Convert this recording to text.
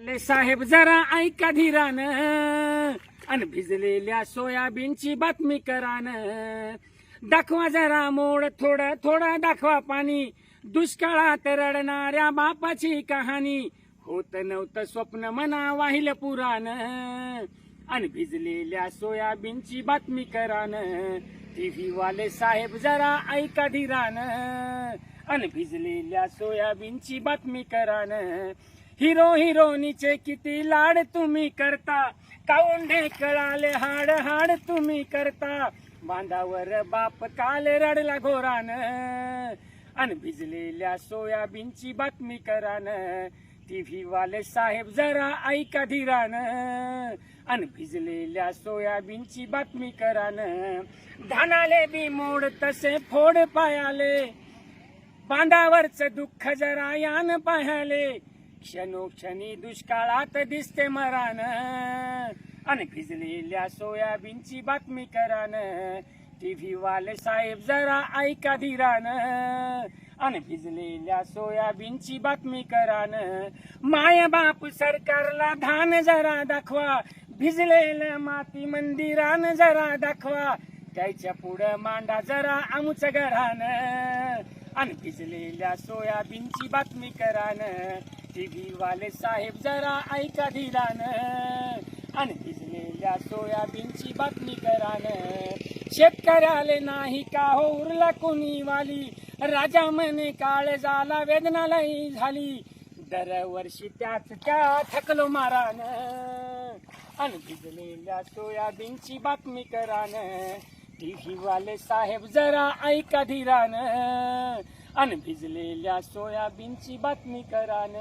ले साहेब जरा ऐका धीरान. अन भिजलेल्या सोयाबीनची बातमी करान. दाखवा जरा मोड थोडं थोडं दाखवा पाणी. दुष्काळात रडणाऱ्या बापाची कहाणी. होत नव्हतं स्वप्न मना वाहिलं पुराण. अन भिजलेल्या सोयाबीनची बातमी करान. टीव्ही वाले साहेब जरा ऐका धीरान. अन भिजलेल्या सोयाबीनची बातमी करान. हिरो हिरोनीचे किती लाड तुम्ही करता? काउंढे कळाले हाड हाड तुम्ही करता? बांधावर बाप काल रडला घोरान. आणि भिजलेल्या सोयाबीनची बातमी करान. टीव्ही वाले साहेब जरा ऐका धीरान. आणि भिजलेल्या सोयाबीनची बातमी करान. धानाले बी मोड तसे फोड पायाले. बांधावरच दुःख जरा यान पायाले क्षणोक्षणी दुष्काळात दिसते मरान. आणि भिजलेल्या सोयाबीनची बातमी करान. टीव्ही वाले साहेब जरा ऐका धीरान. आणि भिजलेल्या सोयाबीनची बातमी करान. माय बाप सरकारला धान जरा दाखवा. भिजलेलं माती मंदिरान जरा दाखवा. त्याच्या पुढं मांडा जरा आमचं घरान. आणि भिजलेल्या सोयाबीनची बातमी करान. टीव्ही वाले साहेब जरा ऐका धीरान. आणि भिजलेल्या सोयाबीनची बातमी करान. शेतकऱ्याले नाही का हो उरला कोणी वाली? राजा म्हणे काळ झाला वेदनालाही झाली. दरवर्षी त्याच त्या थकलो मारान. आणि भिजलेल्या सोयाबीनची बातमी करान. टीव्ही वाले साहेब जरा ऐका धीरान. आणि भिजलेल्या सोयाबीनची बातमी करान.